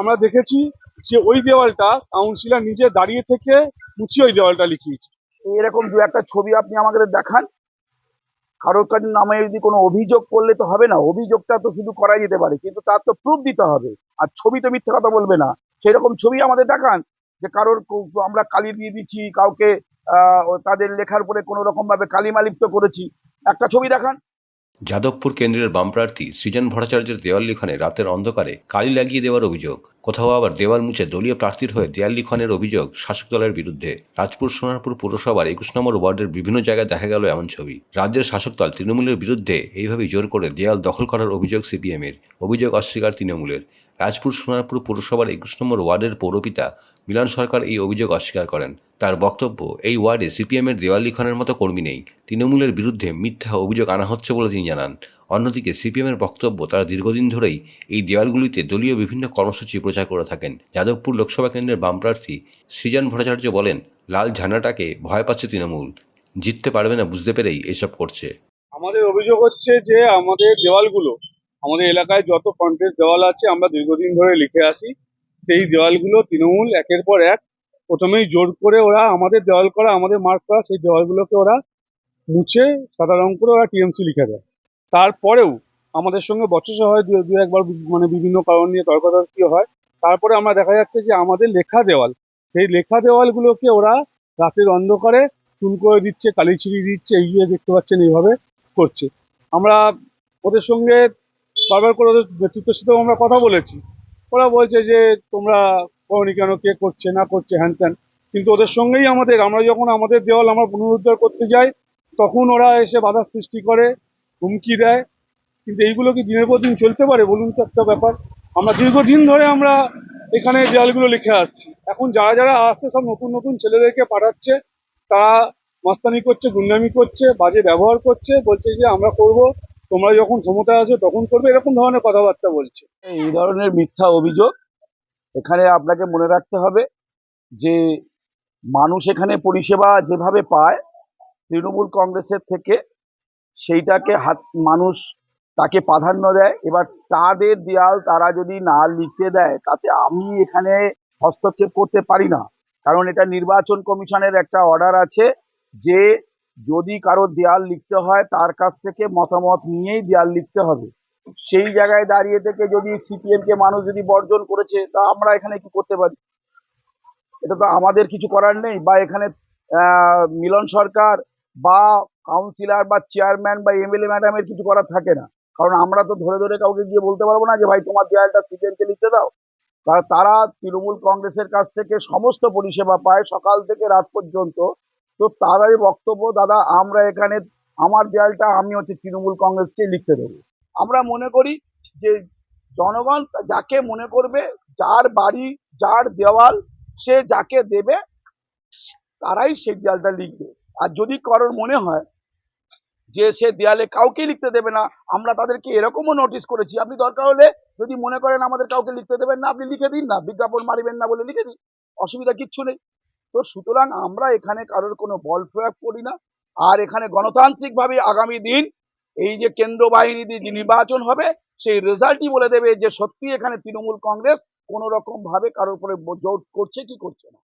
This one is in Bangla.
আমরা দেখেছি যে ওই দেওয়ালটা কাউন্সিলর নিজে দাঁড়িয়ে থেকে মুছিয়ে ওই দেওয়ালটা লিখিয়েছে। এরকম দু একটা ছবি আপনি আমাকে দেখান। কারোর কাছে নামে যদি কোনো অভিযোগ করলে তো হবে না, অভিযোগটা তো শুধু করা যেতে পারে, কিন্তু তার তো প্রুফ দিতে হবে। আর ছবি তো মিথ্যা কথা বলবে না। সেরকম ছবি আমাদের দেখান যে কারোর আমরা কালি দিয়ে দিচ্ছি, কাউকে তাদের লেখার উপরে কোনো রকম ভাবে কালিমা লিপ্ত করেছি। একটা ছবি দেখান। যাদবপুর কেন্দ্রের বাম প্রার্থী সৃজন ভট্টাচার্যের দেওয়াল লিখনে রাতের অন্ধকারে কালি লাগিয়ে দেওয়ার অভিযোগ। কোথাও আবার দেওয়াল মুছে দলীয় প্রার্থীর হয়ে দেয়াল লিখনের অভিযোগ শাসক দলের বিরুদ্ধে। রাজপুর সোনারপুর পৌরসভার একুশ নম্বর ওয়ার্ডের বিভিন্ন জায়গায় দেখা গেল এমন ছবি। রাজ্যের শাসক দল তৃণমূলের বিরুদ্ধে এইভাবেই জোর করে দেয়াল দখল করার অভিযোগ সিপিএমের। অভিযোগ অস্বীকার তৃণমূলের। রাজপুর সোনারপুর পৌরসভার একুশ নম্বর ওয়ার্ডের পৌরপিতা মিলন সরকার এই অভিযোগ অস্বীকার করেন। তার বক্তব্য, এই ওয়ার্ডে সিপিএমের দেওয়াল লিখনের মতো কর্মী নেই। তৃণমূলের বিরুদ্ধে মিথ্যা অভিযোগ আনা হচ্ছে বলে তিনি জানান। অন্যদিকে সিপিএমের বক্তব্য তারা দীর্ঘদিন ধরেই এই দেওয়ালগুলিতে দলীয় বিভিন্ন কর্মসূচি প্রচার করে থাকেন। যাদবপুর লোকসভা কেন্দ্রের বাম প্রার্থী সৃজন ভট্টাচার্য বলেন, লাল ঝান্ডাটাকে ভয় পাচ্ছে তৃণমূল। জিততে পারবে না বুঝতে পেরেই এসব করছে। আমাদের অভিযোগ হচ্ছে যে আমাদের দেওয়ালগুলো, আমাদের এলাকায় যত কন্টেস্ট দেওয়াল আছে, আমরা দীর্ঘদিন ধরে লিখে আসি, সেই দেওয়ালগুলো তৃণমূল একের পর এক প্রথমেই জোর করে ওরা আমাদের দেওয়াল করা, আমাদের মার্ক করা, সেই দেওয়ালগুলোকে ওরা মুছে সাদা রং করে ওরা টিএমসি লিখে দেয়। তারপরেও আমাদের সঙ্গে বচসা হয়, দু একবার মানে বিভিন্ন কারণ নিয়ে তর্কাতর্কি হয়। তারপরে আমরা দেখা যাচ্ছে যে আমাদের লেখা দেওয়াল, সেই লেখা দেওয়ালগুলোকে ওরা রাতের অন্ধকারে চুন করে দিচ্ছে, কালি ছিড়িয়ে দিচ্ছে, এই দেখতে পাচ্ছেন এইভাবে করছে। আমরা ওদের সঙ্গে বারবার করে ওদের নেতৃত্বের সাথেও আমরা কথা বলেছি। ওরা বলছে যে, তোমরা করনি কেন? কে করছে? না করছে? হ্যান ত্যান। কিন্তু ওদের সঙ্গেই আমাদের, আমরা যখন আমাদের দেওয়াল আমরা পুনরুদ্ধার করতে যাই, তখন ওরা এসে বাধার সৃষ্টি করে, হুমকি দেয়। কিন্তু এইগুলো কি দিনের পর দিন চলতে পারে? বলুন তো একটা ব্যাপার। আমরা দীর্ঘদিন ধরে আমরা এখানে দেওয়ালগুলো লিখে আসছি। এখন যারা যারা আসছে সব নতুন নতুন ছেলেদেরকে পাঠাচ্ছে, তারা মস্তানি করছে, গুন্ডামি করছে, বাজে ব্যবহার করছে, বলছে যে আমরা করব, তোমরা যখন ক্ষমতা আছে তখন করবে, এরকম ধরনের কথাবার্তা বলছে। এই ধরনের মিথ্যা অভিযোগ এখানে আপনাকে মনে রাখতে হবে যে মানুষ এখানে পরিষেবা যেভাবে পায়, তৃণমূল কংগ্রেসের থেকে সেইটাকে হাত, মানুষ তাকে প্রাধান্য দেয়। এবার তাদের দেয়াল তারা যদি না লিখতে দেয়, তাতে আমি এখানে হস্তক্ষেপ করতে পারি না। কারণ এটা নির্বাচন কমিশনের একটা অর্ডার আছে যে যদি কারও দেয়াল লিখতে হয়, তার কাছ থেকে মতামত নিয়েই দেয়াল লিখতে হবে। সেই জায়গায় দাঁড়িয়ে থেকে যদি সিপিএম কে মানুষ যদি বর্জন করেছে, তা আমরা এখানে কি করতে পারি? এটা তো আমাদের কিছু করার নেই। বা এখানে মিলন সরকার বা কাউন্সিলর বা চেয়ারম্যান বা এমএলএ ম্যাডামের কিছু করার থাকে না। কারণ আমরা তো ধরে ধরে কাউকে গিয়ে বলতে পারব না যে, ভাই, তোমার দেয়ালটা সিপিএম কে লিখতে দাও। কারণ তারা তৃণমূল কংগ্রেসের কাছ থেকে সমস্ত পরিষেবা পায় সকাল থেকে রাত পর্যন্ত। তো তারাই বক্তব্য, দাদা, আমরা এখানে, আমার দেয়ালটা আমি হচ্ছে তৃণমূল কংগ্রেসকে লিখতে দেবো। আমরা মনে করি যে, জনগণ যাকে মনে করবে, যার বাড়ি, যার দেওয়াল, সে যাকে দেবে, তারাই সেই দেয়ালটা লিখবে। আর যদি কারোর মনে হয় যে সে দেয়ালে কাউকে লিখতে দেবে না, আমরা তাদেরকে এরকমও নোটিশ করেছি। আপনি দরকার হলে যদি মনে করেন আমাদের কাউকে লিখতে দেবেন না, আপনি লিখে দিন না, বিজ্ঞাপন মারিবেন না বলে লিখে দিন। অসুবিধা কিচ্ছু নেই। তো সুতরাং আমরা এখানে কারোর কোনো বল প্রয়োগ করি না। আর এখানে গণতান্ত্রিকভাবে আগামী দিন এই যে কেন্দ্র বাহিনী দিয়ে নির্বাচন হবে, সেই রেজাল্টই বলে দেবে যে সত্যি এখানে তৃণমূল কংগ্রেস কোনো রকম ভাবে কারোর উপরে জোট করছে কি করছে না।